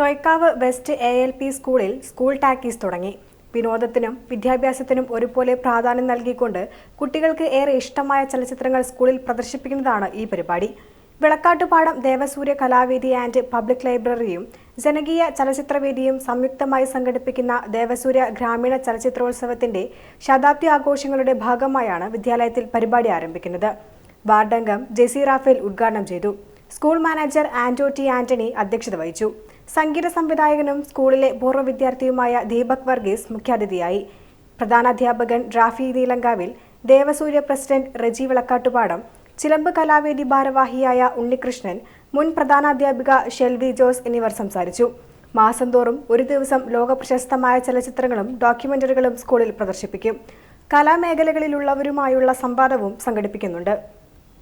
Thoykkavu west A L P സ്കൂളിൽ school talkies തുടങ്ങി. വിനോദത്തിനും വിദ്യാഭ്യാസത്തിനും ഒരുപോലെ പ്രാധാന്യം നൽകിക്കൊണ്ട് കുട്ടികൾക്ക് ഏറെ ഇഷ്ടമായ ചലച്ചിത്രങ്ങൾ സ്കൂളിൽ പ്രദർശിപ്പിക്കുന്നതാണ് ഈ പരിപാടി. വിളക്കാട്ടുപാടം ദേവസൂര്യ കലാവേദി ആൻഡ് പബ്ലിക് ലൈബ്രറിയും ജനകീയ ചലച്ചിത്രവേദിയും സംയുക്തമായി സംഘടിപ്പിക്കുന്ന ദേവസൂര്യ ഗ്രാമീണ ചലച്ചിത്രോത്സവത്തിന്റെ ശതാബ്ദി ആഘോഷങ്ങളുടെ ഭാഗമായാണ് വിദ്യാലയത്തിൽ പരിപാടി ആരംഭിക്കുന്നത്. വാർഡംഗം ജെസി റാഫേൽ ഉദ്ഘാടനം ചെയ്തു. School manager Anto T Antony അധ്യക്ഷത വഹിച്ചു. സംഗീത സംവിധായകനും സ്കൂളിലെ പൂർവ വിദ്യാർത്ഥിയുമായ ദീപക് വർഗീസ് മുഖ്യാതിഥിയായി. പ്രധാനാധ്യാപകൻ റാഫി നീലങ്കാവിൽ ദേവസൂര്യ പ്രസിഡന്റ് റജി വിളക്കാട്ടുപാടം ചിലമ്പ് കലാവേദി ഭാരവാഹിയായ ഉണ്ണികൃഷ്ണൻ മുൻ പ്രധാനാധ്യാപിക ഷെൽവി ജോസ് എന്നിവർ സംസാരിച്ചു. മാസം തോറും ഒരു ദിവസം ലോക പ്രശസ്തമായ ചലച്ചിത്രങ്ങളും ഡോക്യുമെന്ററികളും സ്കൂളിൽ പ്രദർശിപ്പിക്കും. കലാമേഖലകളിലുള്ളവരുമായുള്ള സംവാദവും സംഘടിപ്പിക്കുന്നുണ്ട്.